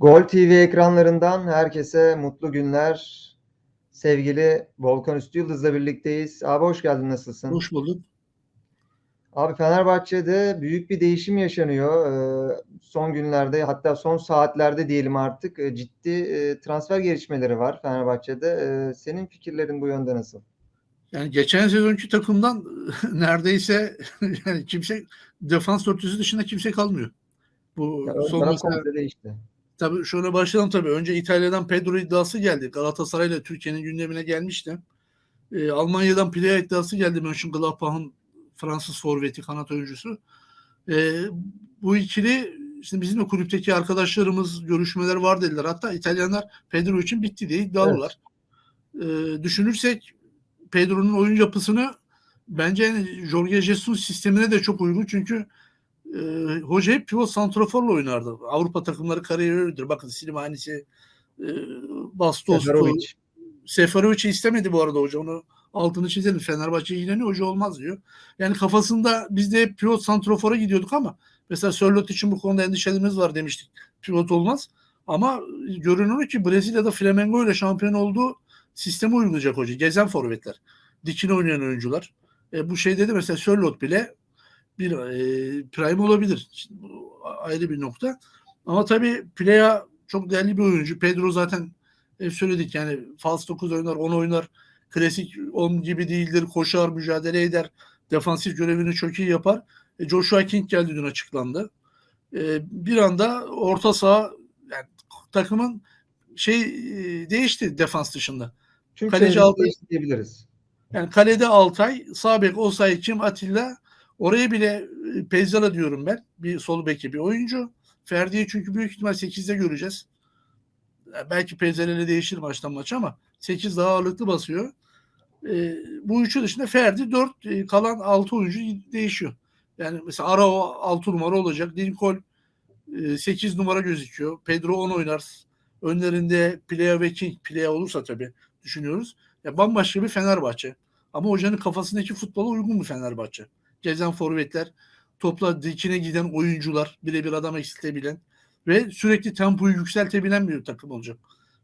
Gol TV ekranlarından herkese mutlu günler. Sevgili Volkan Üstü Yıldız'la birlikteyiz. Abi hoş geldin, nasılsın? Hoş bulduk. Abi Fenerbahçe'de büyük bir değişim yaşanıyor. Ee, son günlerde hatta son saatlerde diyelim artık e, ciddi e, transfer gelişmeleri var Fenerbahçe'de. Ee, senin fikirlerin bu yönde nasıl? Yani geçen sezonki takımdan neredeyse yani kimse defans dörtlüsü dışında kimse kalmıyor. Bu Ya, son mesela, değişti. Tabii şöyle başlayalım tabii. Önce İtalya'dan Pedro iddiası geldi. Galatasaray'la Türkiye'nin gündemine gelmişti. Ee, Almanya'dan Plea iddiası geldi. Mönchengladbach'ın Fransız forveti, kanat oyuncusu. Ee, bu ikili işte bizim de kulüpteki arkadaşlarımız görüşmeler var dediler. Hatta İtalyanlar Pedro için bitti diye iddialılar. Ee, düşünürsek Pedro'nun oyun yapısını bence yani Jorge Jesus sistemine de çok uygun çünkü e, hoca hep pivot santraforla oynardı. Avrupa takımları kariyeri öyledir. Bakın Slimani'si, e, Bastos'tu. Seferovic. Seferovic'i istemedi bu arada hoca. Onu altını çizelim. Fenerbahçe ilgileniyor hoca olmaz diyor. Yani kafasında biz de hep pivot santrofora gidiyorduk ama mesela Sörloth için bu konuda endişelerimiz var demiştik. Pivot olmaz. Ama görünüyor ki Brezilya'da Flamengo ile şampiyon olduğu sistemi uygulayacak hoca. Gezen forvetler. Dikine oynayan oyuncular. E, bu şeyde de mesela Sörloth bile bir e, prime olabilir. Şimdi bu ayrı bir nokta. Ama tabii Playa çok değerli bir oyuncu. Pedro zaten hep söyledik yani fals 9 oynar, 10 oynar. Klasik 10 gibi değildir. Koşar, mücadele eder. Defansif görevini çok iyi yapar. E, Joshua King geldi dün açıklandı. E, bir anda orta saha yani takımın şey e, değişti defans dışında. Çünkü Kaleci değişti diyebiliriz. Yani kalede Altay, sağ bek Osay, Kim, Atilla. Oraya bile e, Pezzala diyorum ben. Bir sol beki bir oyuncu. Ferdi'yi çünkü büyük ihtimal 8'de göreceğiz. Belki Pezzala ile değişir maçtan maça ama 8 daha ağırlıklı basıyor. E, bu üçü dışında Ferdi 4 e, kalan 6 oyuncu değişiyor. Yani mesela Arao 6 numara olacak. Lincoln e, 8 numara gözüküyor. Pedro 10 oynar. Önlerinde Plea ve King. Plea olursa tabii düşünüyoruz. Ya bambaşka bir Fenerbahçe. Ama hocanın kafasındaki futbola uygun bir Fenerbahçe. Gezen forvetler, topla dikine giden oyuncular, birebir adam eksiltebilen ve sürekli tempoyu yükseltebilen bir takım olacak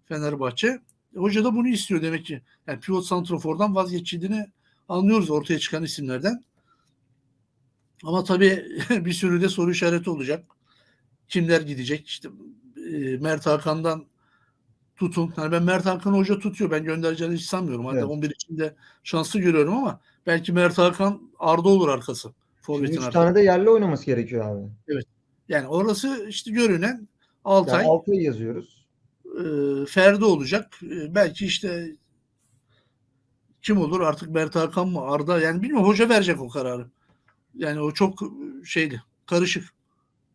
Fenerbahçe. Hoca da bunu istiyor demek ki. Yani pivot santrofordan vazgeçildiğini anlıyoruz ortaya çıkan isimlerden. Ama tabii bir sürü de soru işareti olacak. Kimler gidecek? İşte e, Mert Hakan'dan tutun. Yani ben Mert Hakan hoca tutuyor. Ben göndereceğini hiç sanmıyorum. Hatta Evet. 11 içinde şanslı görüyorum ama belki Mert Hakan Arda olur arkası. Forvet'in arkası. tane de yerli oynaması gerekiyor abi. Yani orası işte görünen Yani Altay, yazıyoruz. e, Ferdi olacak. E, belki işte kim olur artık Mert Hakan mı Arda yani bilmiyorum hoca verecek o kararı. Yani o çok şeydi karışık.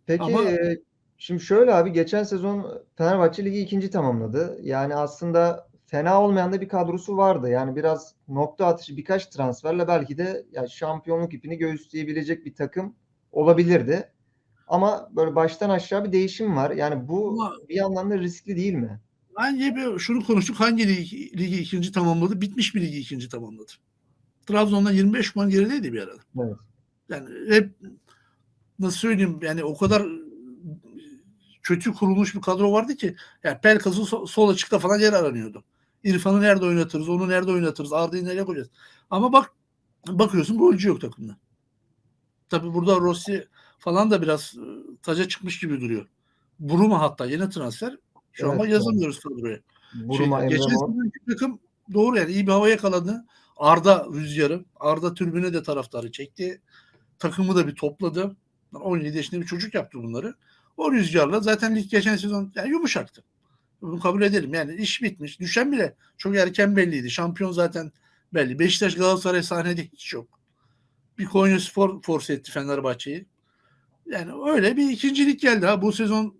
Peki Ama- e, şimdi şöyle abi geçen sezon Fenerbahçe Ligi ikinci tamamladı. Yani aslında fena olmayan da bir kadrosu vardı. Yani biraz nokta atışı birkaç transferle belki de ya şampiyonluk ipini göğüsleyebilecek bir takım olabilirdi. Ama böyle baştan aşağı bir değişim var. Yani bu Ama- bir yandan da riskli değil mi? Hangi bir şunu konuştuk hangi ligi, ligi ikinci tamamladı? Bitmiş bir ligi ikinci tamamladı. Trabzon'dan 25 puan gerideydi bir arada. Evet. Yani hep nasıl söyleyeyim yani o kadar kötü kurulmuş bir kadro vardı ki yani Pelkas'ı so- sol açıkta falan yer aranıyordu. İrfan'ı nerede oynatırız, onu nerede oynatırız, Arda'yı nereye koyacağız? Ama bak bakıyorsun golcü yok takımda. Tabi burada Rossi falan da biraz e, taca çıkmış gibi duruyor. Buruma hatta yeni transfer. Şu Evet, evet. yazamıyoruz kadroya. Buruma, Şey, geçen sezonki takım doğru yani iyi bir hava yakaladı. Arda rüzgarı. Arda tribüne de taraftarı çekti. Takımı da bir topladı. 17 yaşında bir çocuk yaptı bunları. O rüzgarla zaten lig geçen sezon yani yumuşaktı. Bunu kabul edelim. Yani iş bitmiş. Düşen bile çok erken belliydi. Şampiyon zaten belli. Beşiktaş Galatasaray sahnede hiç yok. Bir Konya Spor force etti Fenerbahçe'yi. Yani öyle bir ikincilik geldi. Ha. Bu sezon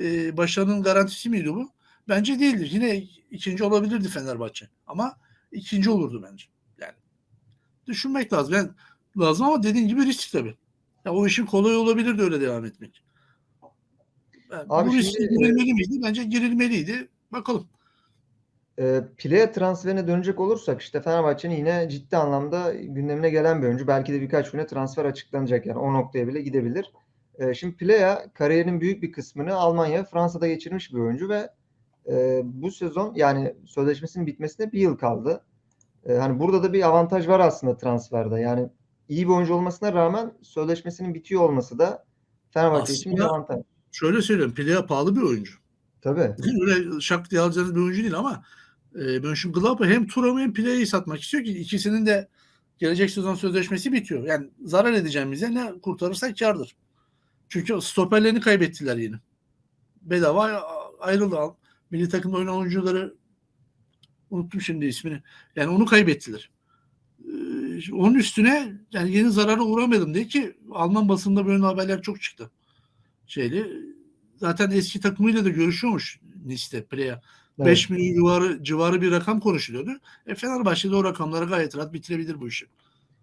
e, başarının garantisi miydi bu? Bence değildir. Yine ikinci olabilirdi Fenerbahçe. Ama ikinci olurdu bence. Yani düşünmek lazım. Yani lazım ama dediğin gibi risk tabii. Ya o işin kolay olabilirdi öyle devam etmek. Yani Abi bu riske girilmeli miydi? Bence girilmeliydi. Bakalım. E, Plea transferine dönecek olursak işte Fenerbahçe'nin yine ciddi anlamda gündemine gelen bir oyuncu. Belki de birkaç güne transfer açıklanacak yani o noktaya bile gidebilir. E, şimdi Plea kariyerinin büyük bir kısmını Almanya, Fransa'da geçirmiş bir oyuncu ve e, bu sezon yani sözleşmesinin bitmesine bir yıl kaldı. E, hani burada da bir avantaj var aslında transferde. Yani iyi bir oyuncu olmasına rağmen sözleşmesinin bitiyor olması da Fenerbahçe için bir Aslında- avantaj. Şöyle söyleyeyim. Plea pahalı bir oyuncu. Tabii. Öyle şak diye alacağınız bir oyuncu değil ama e, Mönchengladbach hem Thuram'ı hem Plea'yı satmak istiyor ki ikisinin de gelecek sezon sözleşmesi bitiyor. Yani zarar edeceğimize ne kurtarırsak kardır. Çünkü stoperlerini kaybettiler yine. Bedava ayrıldı. Milli takımda oynayan oyuncuları unuttum şimdi ismini. Yani onu kaybettiler. Ee, onun üstüne yani yeni zarara uğramadım diye ki Alman basında böyle haberler çok çıktı. Şeyli zaten eski takımıyla da görüşüyormuş Nice'de Plea. Evet. 5 milyon civarı, civarı bir rakam konuşuluyordu. E Fenerbahçe'de o rakamları gayet rahat bitirebilir bu işi.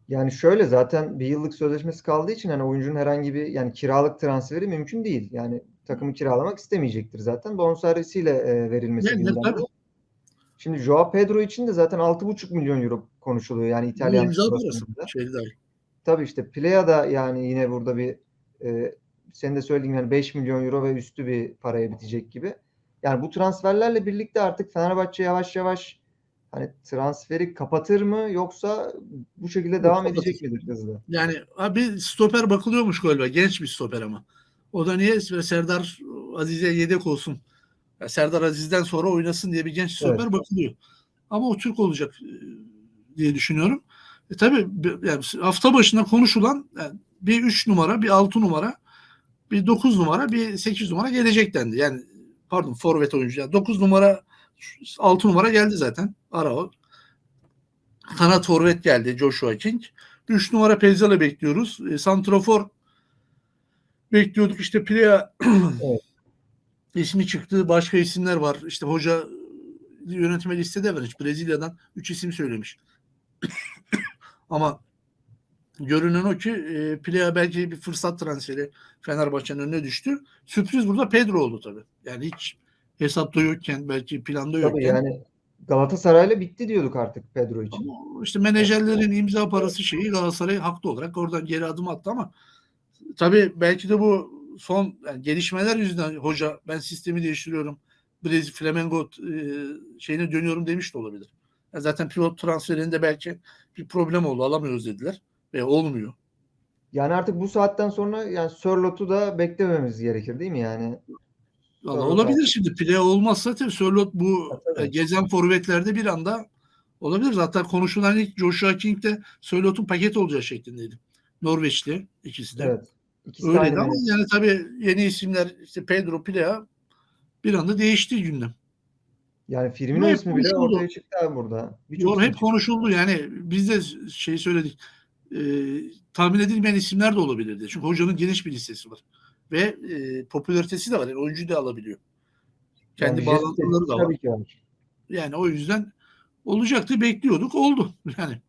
Yani şöyle zaten bir yıllık sözleşmesi kaldığı için hani oyuncunun herhangi bir yani kiralık transferi mümkün değil. Yani takımı kiralamak istemeyecektir zaten. Bonservisiyle e, verilmesi Yani, gündemde. tabii. Şimdi Joao Pedro için de zaten 6,5 milyon euro konuşuluyor. Yani İtalyan imza parası. Tabii işte Plea da yani yine burada bir e, senin de söylediğin yani 5 milyon euro ve üstü bir paraya bitecek gibi. Yani bu transferlerle birlikte artık Fenerbahçe yavaş yavaş hani transferi kapatır mı yoksa bu şekilde devam kapatır. edecek midir hızlı? Yani abi stoper bakılıyormuş galiba. Genç bir stoper ama. O da niye Serdar Aziz'e yedek olsun. Serdar Aziz'den sonra oynasın diye bir genç stoper Evet. bakılıyor. Ama o Türk olacak e, diye düşünüyorum. E tabii yani hafta başında konuşulan yani bir 3 numara, bir 6 numara, bir 9 numara, bir 8 numara gelecek dendi. Yani pardon forvet oyuncu. Yani 9 numara 6 numara geldi zaten. Arao. Kanat forvet geldi Joshua King. 3 numara Pezzal'ı bekliyoruz. E, Santrafor bekliyorduk işte Plea Evet. ismi çıktı. Başka isimler var. İşte hoca yönetme listede var. Hiç Brezilya'dan 3 isim söylemiş. Ama görünen o ki e, Plea belki bir fırsat transferi Fenerbahçe'nin önüne düştü. Sürpriz burada Pedro oldu tabii. Yani hiç hesapta yokken belki planda yokken. Tabii yani Galatasaray'la bitti diyorduk artık Pedro için. Ama işte menajerlerin imza parası şeyi Galatasaray haklı olarak oradan geri adım attı ama tabii belki de bu son yani gelişmeler yüzünden hoca ben sistemi değiştiriyorum. Brezilya Flamengo e, şeyine dönüyorum demiş de olabilir. Yani zaten pivot transferinde belki bir problem oldu. Alamıyoruz dediler ve olmuyor. Yani artık bu saatten sonra yani Sörlot'u da beklememiz gerekir değil mi yani? Vallahi Doğru, olabilir şimdi. Play olmazsa tabii Sörloth bu Ha, tabii. e, gezen forvetlerde bir anda olabilir. Zaten konuşulan ilk Joshua King de Sörloth'un paket olacağı şeklindeydi. Norveçli ikisi de. Evet. İkisi de Öyleydi aynı ama benim. yani tabii yeni isimler işte Pedro Plea bir anda değişti gündem. Yani Firmino Hep ismi bile ortaya çıktı abi burada. İsim hep konuşuldu yani biz de şey söyledik. E, tahmin edilmeyen isimler de olabilirdi. Çünkü hocanın geniş bir listesi var. Ve e, popülaritesi de var. Yani oyuncu da alabiliyor. Kendi Yani bağlantıları da var. Tabii ki var. Yani o yüzden olacaktı bekliyorduk oldu. Yani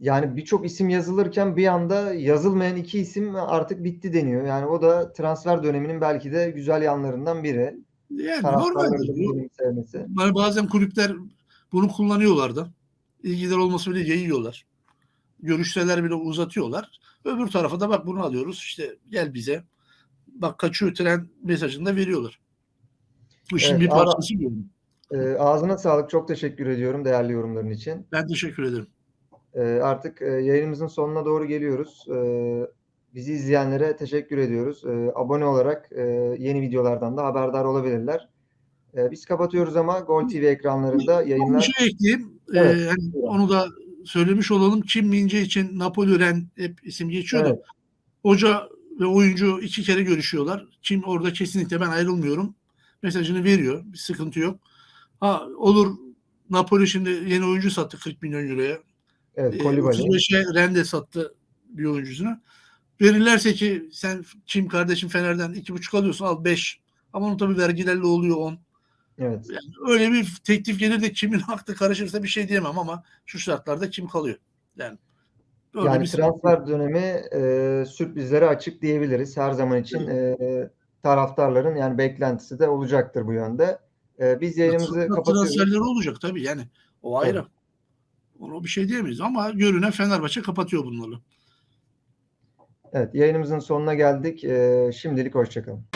Yani birçok isim yazılırken bir anda yazılmayan iki isim artık bitti deniyor. Yani o da transfer döneminin belki de güzel yanlarından biri. yani normaldir. Ba- Bazen kulüpler bunu kullanıyorlar da. İlgiler olması bile yayıyorlar. Görüşseler bile uzatıyorlar. Öbür tarafa da bak bunu alıyoruz işte gel bize. Bak kaçıyor tren mesajını da veriyorlar. Bu işin Evet, bir parçası diyorum. Ee, ağzına sağlık. Çok teşekkür ediyorum değerli yorumların için. Ben teşekkür ederim. Ee, artık e, yayınımızın sonuna doğru geliyoruz. Ee, bizi izleyenlere teşekkür ediyoruz. Ee, abone olarak e, yeni videolardan da haberdar olabilirler. Ee, biz kapatıyoruz ama Gol TV ekranlarında Bir yayınlar şey ekleyeyim. Evet, Ee, hani onu da söylemiş olalım. Kim Mince için Napoli Ren hep isim geçiyor da. Evet. Hoca ve oyuncu iki kere görüşüyorlar. Kim orada kesinlikle ben ayrılmıyorum. Mesajını veriyor. Bir sıkıntı yok. Ha olur Napoli şimdi yeni oyuncu sattı 40 milyon euroya. Evet, Kolibali. 35'e Rende sattı bir oyuncusunu. Verirlerse ki sen Kim kardeşim Fener'den 2,5 alıyorsun al 5. Ama onun tabii vergilerle oluyor 10. Evet. Yani öyle bir teklif gelir de kimin haklı karışırsa bir şey diyemem ama şu şartlarda kim kalıyor? Yani öyle Yani transfer dönemi e, sürprizlere açık diyebiliriz. Her zaman için e, taraftarların yani beklentisi de olacaktır bu yönde. E, biz yayınımızı Transfer- kapatıyoruz. Transferleri olacak tabii yani. O ayrı. Ona bir şey diyemeyiz ama görünen Fenerbahçe kapatıyor bunları. Evet, yayınımızın sonuna geldik. Ee, şimdilik hoşçakalın.